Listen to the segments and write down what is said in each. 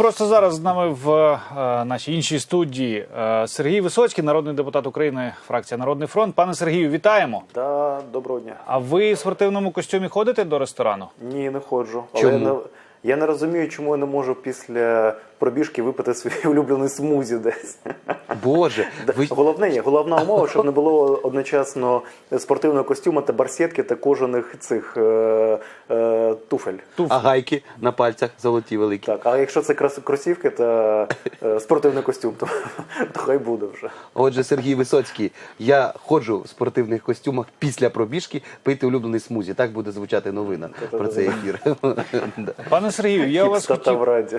просто зараз з нами в е, нашій іншій студії е, Сергій Висоцький, народний депутат України, фракція Народний фронт. Пане Сергію, вітаємо. Да, доброго дня. А ви в спортивному костюмі ходите до ресторану? Ні, не ходжу. Але я не, я не розумію, чому я не можу після пробіжки випити свій улюблений смузі десь. Боже, ви Головне є, головна умова, щоб не було одночасно спортивного костюму та барсетки та кожаних цих е, е, туфель. а гайки на пальцях золоті великі. Так, а якщо це крос- кросівки та е, спортивний костюм, то, то хай буде вже. Отже, Сергій Висоцький, я ходжу в спортивних костюмах після пробіжки пити улюблений смузі. Так буде звучати новина про цей ефір. Пане Сергію, я вас Хіпстата в раді.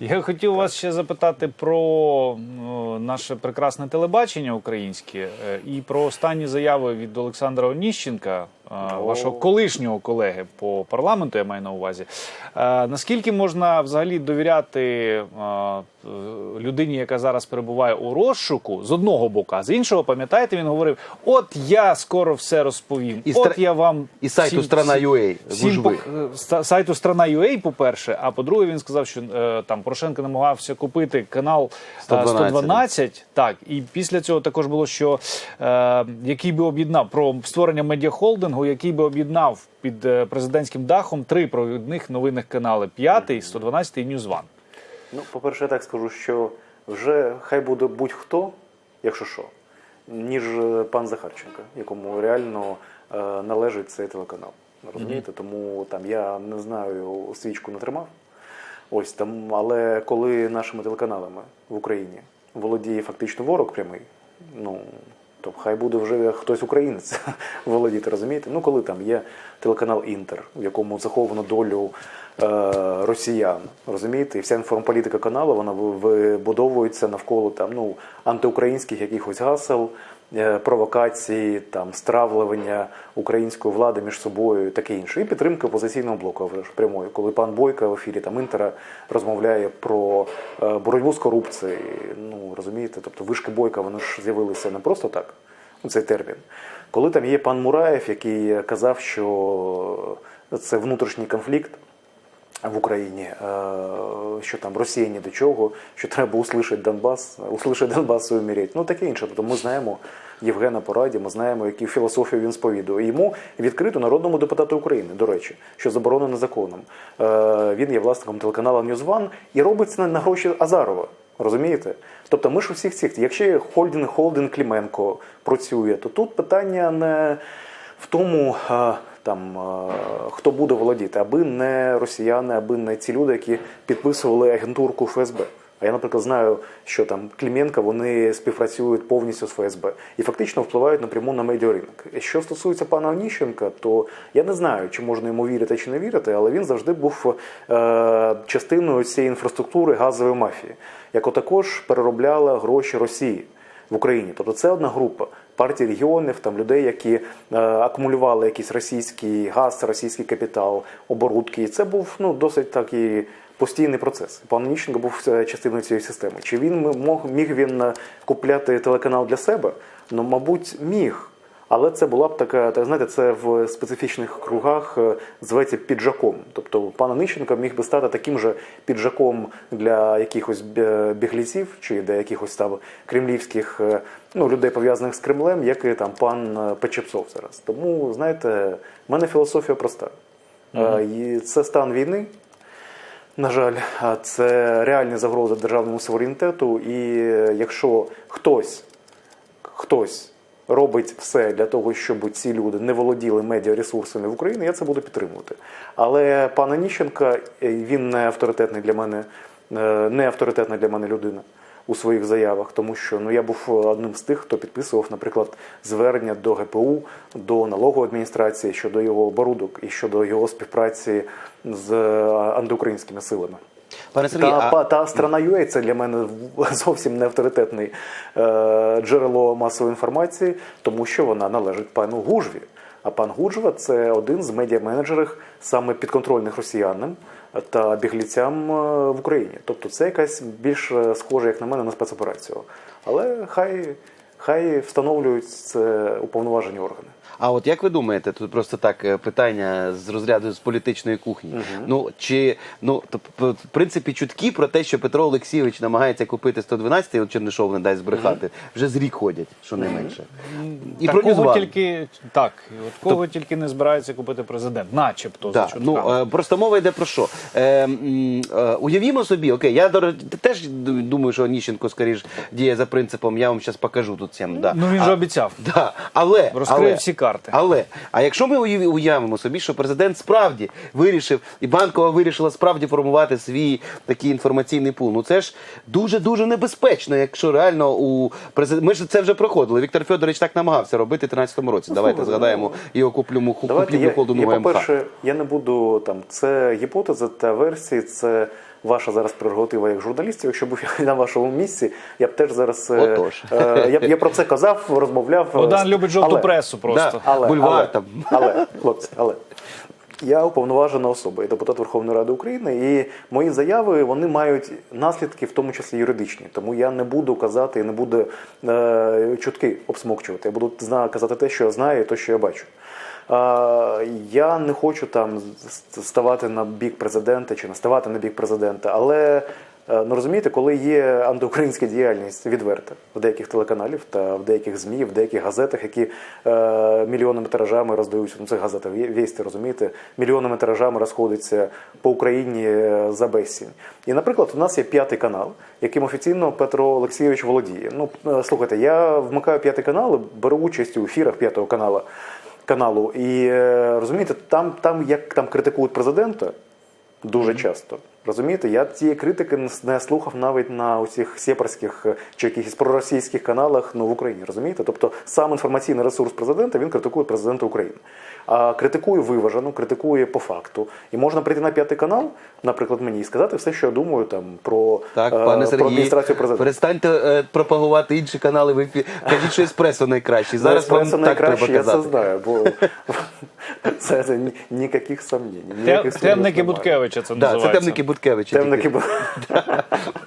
я хотів вас ще запитати про ну, наше прекрасне телебачення українське е, і про останні заяви від Олександра Оніщенка, е, вашого колишнього колеги по парламенту, я маю на увазі. Е, Наскільки можна взагалі довіряти людині, яка зараз перебуває у розшуку, з одного боку, а з іншого, пам'ятаєте, він говорив: от я скоро все розповім, І от я вам і сайту «Страна.UA» сайту Страна.UA, по-перше, а по-друге, він сказав, що там Порошенко намагався купити канал е, 112. 112. Так, і після цього також було, що е, який би об'єднав про створення медіахолдингу, який би об'єднав під е, президентським дахом три провідних новинних канали: п'ятий, 112 і Ньюзван. Ну, по-перше, я так скажу, що вже хай буде будь-хто, якщо що, ніж е, пан Захарченко, якому реально е, належить цей телеканал. Розумієте? Тому там я не знаю, свічку не тримав. Ось там, але коли нашими телеканалами в Україні володіє фактично ворог прямий, ну то хай буде вже хтось українець володіти, розумієте? Ну коли там є телеканал Інтер, в якому заховано долю е, росіян, розумієте, і вся інформполітика каналу вона вибудовується навколо там ну антиукраїнських якихось гасел. Е, Провокації, там стравлювання української влади між собою, таке інше, і підтримка опозиційного блоку прямою, коли пан Бойко в ефірі там інтера розмовляє про е, боротьбу з корупцією. Ну розумієте, тобто вишки Бойка вони ж з'явилися не просто так. Ну, цей термін. Коли там є пан Мураєв, який казав, що це внутрішній конфлікт в Україні, е, що там Росія ні до чого, що треба услышати Донбас, услышати Донбас і умереть. Ну таке інше. Тобто ми знаємо Євгена Пораді, ми знаємо, яку філософію він сповідує. Йому відкрито народному депутату України, до речі, що заборонено законом. Е, Він є власником телеканалу Ньюзван і робить це на гроші Азарова. Розумієте? Тобто ми ж у всіх цих, якщо холдинг, холдинг Кліменко працює, то тут питання не в тому, е, там е, хто буде володіти, аби не росіяни, аби не ці люди, які підписували агентурку ФСБ. А я, наприклад, знаю, що там Кліменка вони співпрацюють повністю з ФСБ і фактично впливають напряму на медіаринок. Що стосується пана Оніщенка, то я не знаю, чи можна йому вірити чи не вірити, але він завжди був е, частиною цієї інфраструктури газової мафії, яка також переробляла гроші Росії в Україні. Тобто це одна група партій регіонів, там людей, які е, акумулювали якийсь російський газ, російський капітал, оборудки. І це був ну досить такий постійний процес. Пан Ніщенко був е, частиною цієї системи. Чи він мог міг він е, купляти телеканал для себе? Ну, мабуть, міг. Але це була б така, так знаєте, це в специфічних кругах е, зветься піджаком. Тобто пан Онищенко міг би стати таким же піджаком для якихось бігліців чи для якихось там кремлівських е, ну, людей пов'язаних з Кремлем, як і там пан е, Печепсов зараз. Тому, знаєте, в мене філософія проста. Е, І це стан війни. На жаль, це реальна загроза державному суверенітету. І е, якщо хтось хтось робить все для того, щоб ці люди не володіли медіаресурсами в Україні, я це буду підтримувати. Але пана Ніщенка е, він не авторитетний для мене, е, не авторитетна для мене людина. У своїх заявах, тому що ну я був одним з тих, хто підписував, наприклад, звернення до ГПУ, до налогової адміністрації щодо його оборудок і щодо його співпраці з е, антиукраїнськими силами. Пане Сергій, Та, а та страна UA це для мене зовсім не авторитетне е, джерело масової інформації, тому що вона належить пану Гужві. А пан Гуджва це один з медіаменеджерів саме підконтрольних росіянам та бігліцям е, в Україні. Тобто це якась більш е, схожа, як на мене, на спецоперацію. Але хай, хай встановлюють це уповноважені органи. А от як ви думаєте, тут просто так е, питання з розряду з політичної кухні. Ну чи ну то, в принципі чутки про те, що Петро Олексійович намагається купити 112 от Чернишов не дасть збрехати, вже з рік ходять, що не менше. І про Ньюзван. тільки так, от кого тільки не збирається купити президент, начебто за Да, чутками. ну е, просто мова йде про що? Е, е, уявімо собі, окей, я до теж думаю, що Ніщенко скоріш діє за принципом, я вам зараз покажу тут всім. Да. Ну він А- же обіцяв. Да, але Розкриє але, всі карти. Але а якщо ми уяв- уявимо собі, що президент справді вирішив, і банкова вирішила справді формувати свій такий інформаційний пул, ну це ж дуже дуже небезпечно, якщо реально у президента. Ми ж це вже проходили. Віктор Федорович так намагався робити в 13-му році. Давайте слухай, згадаємо його куплю муху Давайте куплю я, холодну я, по-перше, я не буду там. Це гіпотеза та версії, це ваша зараз прерогатива як журналістів. Якщо був я на вашому місці, я б теж зараз е, Отож. е, я, б- я про це казав, розмовляв. е, Богдан любить жовту але- пресу просто. Да. Але, Бульвар але, там. але, хлопці, але. Я уповноважена особа і депутат Верховної Ради України, і мої заяви вони мають наслідки, в тому числі юридичні. Тому я не буду казати і не буду е, чутки обсмокчувати. Я буду казати те, що я знаю, і те, що я бачу. Я не хочу там ставати на бік президента чи не ставати на бік президента, але Ну розумієте, коли є антиукраїнська діяльність відверта в деяких телеканалів та в деяких ЗМІ, в деяких газетах, які е, мільйонними тиражами роздаються, ну це газета «Вєсті», розумієте, мільйонами тиражами розходиться по Україні е, за безцінь. І, наприклад, у нас є п'ятий канал, яким офіційно Петро Олексійович володіє. Ну, е, слухайте, я вмикаю п'ятий канал, беру участь у ефірах п'ятого каналу. Каналу, і е, розумієте, там, там як там критикують президента, Дуже часто. Розумієте, я цієї критики не- слухав навіть на усіх сепарських е, чи якихось проросійських каналах ну, в Україні. Розумієте? Тобто сам інформаційний ресурс президента він критикує президента України. А критикує виважено, критикує по факту. І можна прийти на п'ятий канал, наприклад, мені і сказати все, що я думаю там про, Так, е, пане про адміністрацію президента. перестаньте е, пропагувати інші канали в ефірі. Кажіть, що еспресо найкращий. Зараз вам Еспресо так треба найкраще, я це знаю, бо це, це ніяких сумнівів Темники немає. Буткевича це Да, це називається. темники Буткевича. Темники бу-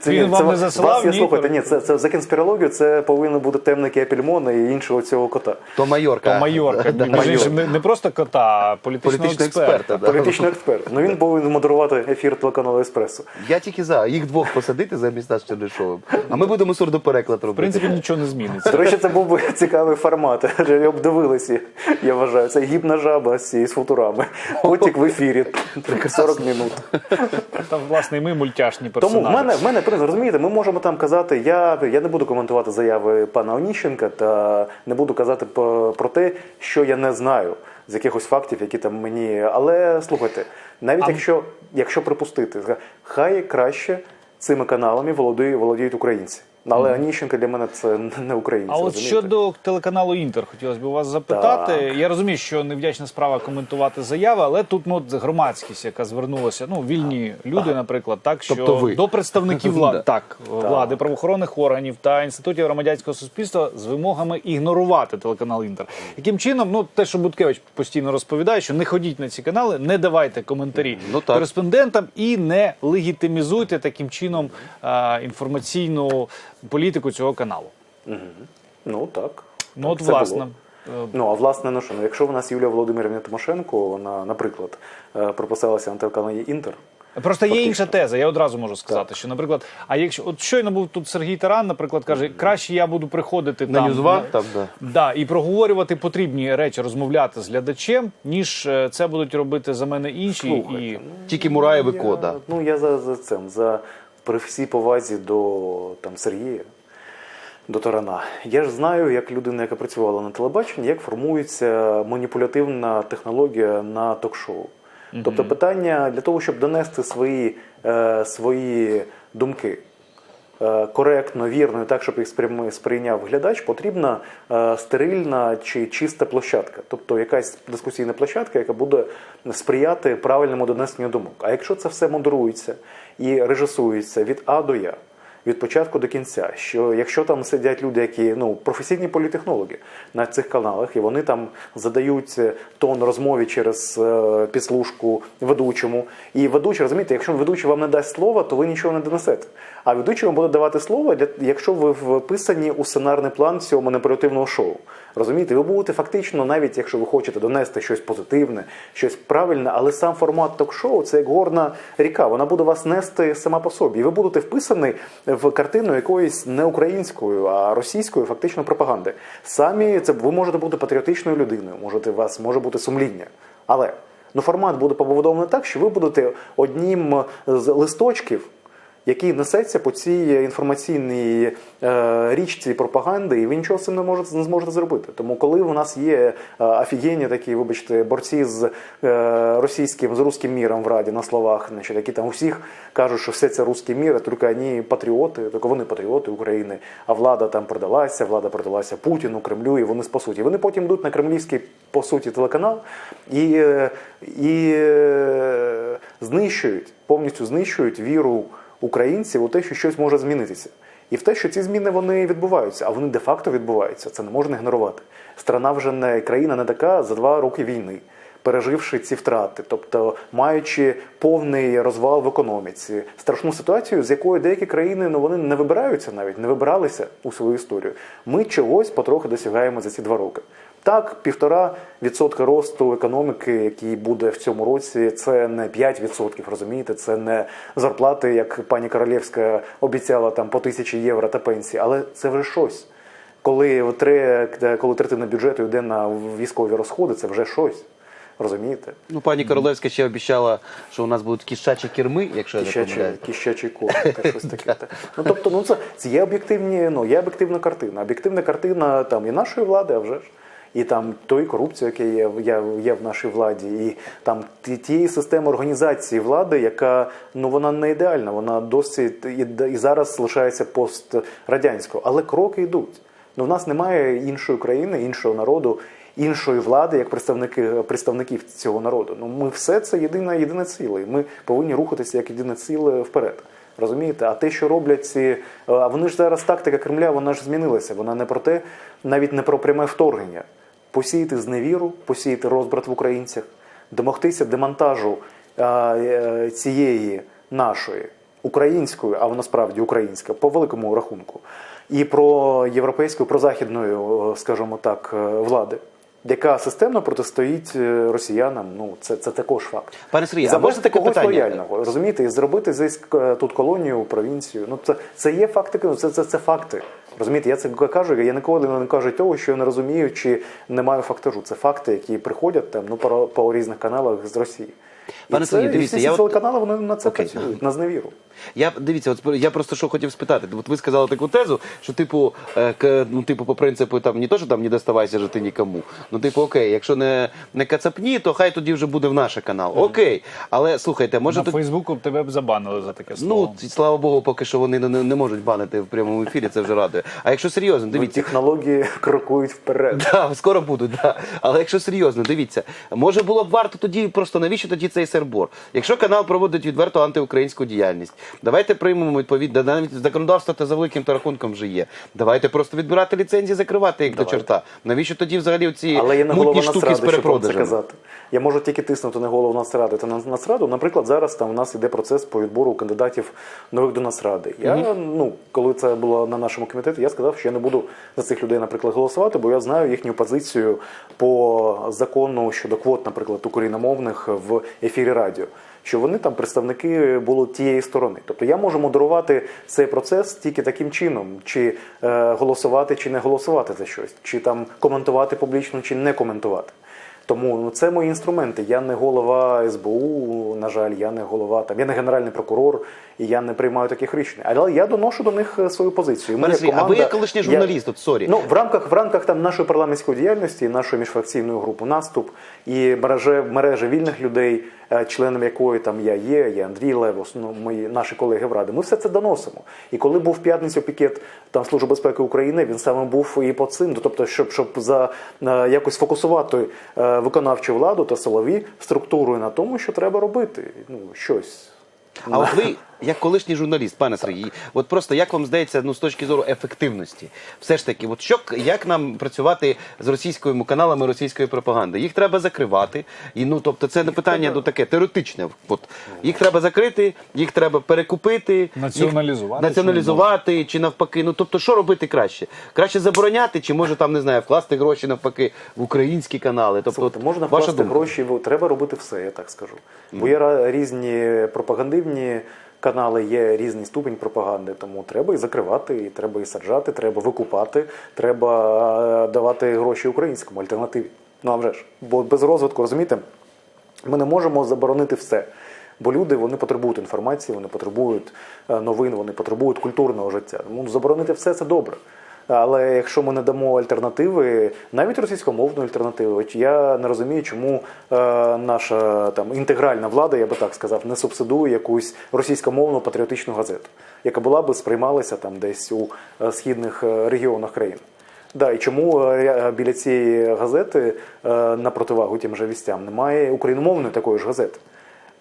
Це, Він ні, вам це не засилав, вас, я ні? слухайте, ні, це, це за конспірологію, це повинні бути темники Апельмона і іншого цього кота. То Майорка. То Майорка, Да, Майор. не, не просто кота, а політичного, Політичного експерта. експерта. да. Політичний експерт. Ну він повинен модерувати ефір телеканалу Еспресо. Я тільки за. Їх двох посадити замість нас з Чернишовим. А ми будемо сурдопереклад В принципі, нічого не зміниться. До речі, це був би цікавий формат. Обдивилися, я вважаю. Це гібна жаба з з футурами. Котик в ефірі 40 минут. Там, власне, і ми мультяшні Тому в мене, в мене принцип, розумієте, ми можемо там казати, я, я не буду коментувати заяви пана Оніщенка та не буду казати по- про те, що я не знаю з якихось фактів, які там мені. Але слухайте, навіть якщо, якщо припустити, хай краще цими каналами володіють, володіють українці. Але Оніщенко для мене це не українці. А от розумієте? щодо телеканалу Інтер, хотілося б у вас запитати. Так. Я розумію, що невдячна справа коментувати заяви, але тут ну, от громадськість, яка звернулася, ну вільні люди, наприклад, так що Тобто ви. до представників влади, так, влади, правоохоронних органів та інститутів громадянського суспільства з вимогами ігнорувати телеканал Інтер. Яким чином, ну те, що Буткевич постійно розповідає, що не ходіть на ці канали, не давайте коментарі Ну, так. кореспондентам і не легітимізуйте таким чином а, інформаційну політику цього каналу. Ну так. Ну, Так, от, власне, було. е, Ну, а власне, ну що, ну, якщо в нас Юлія Володимирівна Тимошенко, вона, наприклад, е, прописалася на телеканалі Інтер. Просто є інша теза. Я одразу можу сказати, що, наприклад, а якщо от щойно був тут Сергій Таран, наприклад, каже, краще я буду приходити На там Ньюзван там, да. Да, і проговорювати потрібні речі, розмовляти з глядачем, ніж е, це будуть робити за мене інші. Слухайте, І Тільки Мураєв і Кода. ну, я за, за цим, за при всій повазі до там, Сергія, до Тарана. Я ж знаю, як людина, яка працювала на телебаченні, як формується маніпулятивна технологія на ток-шоу. Тобто питання для того, щоб донести свої, е, свої думки коректно, вірно, і так, щоб їх сприйняв глядач, потрібна е, стерильна чи чиста площадка, тобто якась дискусійна площадка, яка буде сприяти правильному донесенню думок. А якщо це все модерується і режисується від А до Я, від початку до кінця. Що якщо там сидять люди, які ну професійні політехнологи на цих каналах, і вони там задають е, тон розмові через е, підслужку ведучому, і ведучий, розумієте, якщо ведучий вам не дасть слова, то ви нічого не донесете. А ведучий вам буде давати слово, для, якщо ви вписані у сценарний план цього маніпулятивного шоу. Розумієте, ви будете фактично, навіть якщо ви хочете донести щось позитивне, щось правильне, але сам формат ток-шоу це як горна ріка. Вона буде вас нести сама по собі. І ви будете вписані в картину якоїсь не української, а російської фактично пропаганди. Самі це ви можете бути патріотичною людиною, можете вас може бути сумління. Але ну формат буде побудований так, що ви будете одним з листочків який несеться по цій інформаційній е, річці пропаганди, і ви нічого з цим не можете не зможете зробити. Тому, коли у нас є е, офігенні такі, вибачте, борці з е, російським з руським міром в раді на словах, значить, які там усіх кажуть, що все це руський мір, а тільки вони патріоти, тільки вони патріоти України, а влада там продалася, влада продалася Путіну, Кремлю, і вони по суті. Вони потім йдуть на кремлівський по суті телеканал і, і знищують, повністю знищують віру українців у те, що щось може змінитися. І в те, що ці зміни вони відбуваються, а вони де-факто відбуваються. Це не можна ігнорувати. Страна вже не країна не така за два роки війни, переживши ці втрати, тобто маючи повний розвал в економіці, страшну ситуацію, з якої деякі країни ну вони не вибираються навіть, не вибиралися у свою історію. Ми чогось потрохи досягаємо за ці два роки. Так, півтора відсотка росту економіки, який буде в цьому році, це не 5%, розумієте, це не зарплати, як пані Королєвська обіцяла там по тисячі євро та пенсії, але це вже щось. Коли, тре, коли третина бюджету йде на військові розходи, це вже щось. Розумієте? Ну, пані Королевська ще обіцяла, що у нас будуть кіщачі керми, якщо я не помиляюсь. кіщачий щось таке. Ну тобто, ну це, це є об'єктивні, ну є об'єктивна картина. Об'єктивна картина там і нашої влади, а вже ж. І там тої корупції, яка є, є, є в нашій владі, і там ті- тієї системи організації влади, яка ну вона не ідеальна, вона досить і, і зараз лишається пострадянською, але кроки йдуть. Ну в нас немає іншої країни, іншого народу, іншої влади, як представники представників цього народу. Ну ми все це єдина єдине ціле. Ми повинні рухатися як єдине ціле вперед. Розумієте? А те, що роблять ці. А вони ж зараз тактика Кремля, вона ж змінилася. Вона не про те, навіть не про пряме вторгнення. Посіяти зневіру, посіяти розбрат в українцях, домогтися демонтажу е, цієї нашої української, а вона справді українська, по великому рахунку, і про європейську, про західної, скажімо так, е, влади. Яка системно протистоїть е, росіянам, ну це, це також факт. Пане Сергій, а Завести можна когось питання? лояльного, розумієте, і зробити здесь е, тут колонію, провінцію. Ну це, це є факти, ну, це, це, це факти. Розумієте, я це кажу, я ніколи не кажу того, що я не розумію, чи не маю фактажу. Це факти, які приходять там ну по, по різних каналах з Росії. Пане це, дивіться, всі я ці от- вони на це Окей. працюють, на зневіру. Я дивіться, от я просто що хотів спитати. От ви сказали таку тезу, що типу, е, к- ну, типу, по принципу, там не то, що там не доставайся жити нікому. Ну, типу, окей, якщо не, не кацапні, то хай тоді вже буде в наш канал. Окей. Але слухайте, може На тут. Фейсбуку тебе б забанили за таке слово. Ну, слава Богу, поки що вони не, не можуть банити в прямому ефірі, це вже радує. А якщо серйозно, Ну, дивіться. технології крокують вперед. Да, скоро будуть, да. Але якщо серйозно, дивіться, може було б варто тоді просто навіщо тоді цей сербор? Якщо канал проводить відверто антиукраїнську діяльність, давайте приймемо відповідь, навіть законодавство та за великим та рахунком вже є. Давайте просто відбирати ліцензії, закривати їх до чорта. Навіщо тоді взагалі ці Але я не голова мутні штуки з вам це перепродажем? казати. Я можу тільки тиснути на голову Нацради та на Нацраду. Наприклад, зараз там у нас іде процес по відбору кандидатів нових до Нацради. Я, ну, коли це було на нашому комітеті, я сказав, що я не буду за цих людей, наприклад, голосувати, бо я знаю їхню позицію по закону щодо квот, наприклад, україномовних в ефірі радіо. Що вони там представники були тієї сторони. Тобто я можу модерувати цей процес тільки таким чином, чи е, голосувати, чи не голосувати за щось, чи там коментувати публічно, чи не коментувати. Тому ну, це мої інструменти. Я не голова СБУ, на жаль, я не голова там, я не генеральний прокурор, і я не приймаю таких рішень. Але я доношу до них е, свою позицію. Ми Пане як Сергій, а ви як колишній я- журналіст, от сорі. Ну, в рамках в рамках там нашої парламентської діяльності, нашої міжфракційної групи наступ і мережі, мережі вільних людей, членом якої там я є, є Андрій Левос, ну мої наші колеги в раді. Ми все це доносимо. І коли був в п'ятницю пікет там Служби безпеки України, він саме був і по цим, тобто, щоб щоб за е, якось фокусувати е, виконавчу владу та силові структури на тому, що треба робити. Ну щось. А от ви, як колишній журналіст, пане Сергій, от просто як вам здається, ну з точки зору ефективності, все ж таки, от що як нам працювати з російськими каналами російської пропаганди? Їх треба закривати. І ну тобто, це не питання ну, таке теоретичне. От їх треба закрити, їх треба перекупити, їх Націоналізувати, націоналізувати чи навпаки. Ну тобто, що робити краще? Краще забороняти, чи може там не знаю, вкласти гроші навпаки в українські канали? Тобто, Слухайте, от можна ваша вкласти думка? гроші, треба робити все, я так скажу. Бо є різні пропагандивні канали, є різний ступінь пропаганди, тому треба і закривати, і треба і саджати, треба викупати, треба е, давати гроші українському альтернативі. Ну а вже ж, бо без розвитку, розумієте, ми не можемо заборонити все. Бо люди вони потребують інформації, вони потребують е, новин, вони потребують культурного життя. Тому заборонити все це добре. Але якщо ми не дамо альтернативи, навіть російськомовної альтернативи, от я не розумію, чому е, наша там інтегральна влада, я би так сказав, не субсидує якусь російськомовну патріотичну газету, яка була би сприймалася там десь у е, східних е, регіонах країни. Да, і чому біля цієї газети на противагу тим же вістям немає україномовної такої ж газети?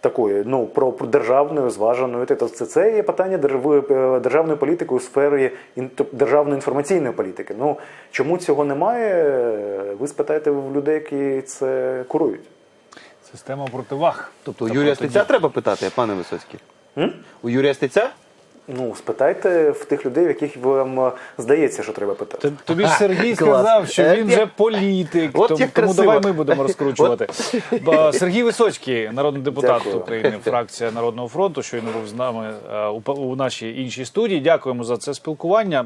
Такої, ну про державною, зваженою. Тобто це, це є питання е, державної політики у сфері державної інформаційної політики. Ну чому цього немає? е, Ви спитаєте в людей, які це курують. Система противаг. Тобто у Та Юрія. Стеця треба питати, пане Висоцький? М? У Юрія Стеця? Ну спитайте в тих людей, в яких вам е, здається, що треба питати. Тобі ж Сергій сказав, що Е, він вже політик, От тому, як тому давай ми будемо розкручувати. От. Сергій Висоцький, народний депутат Дякую. України, фракція Народного фронту, щойно був з нами е, у, у нашій іншій студії. Дякуємо за це спілкування.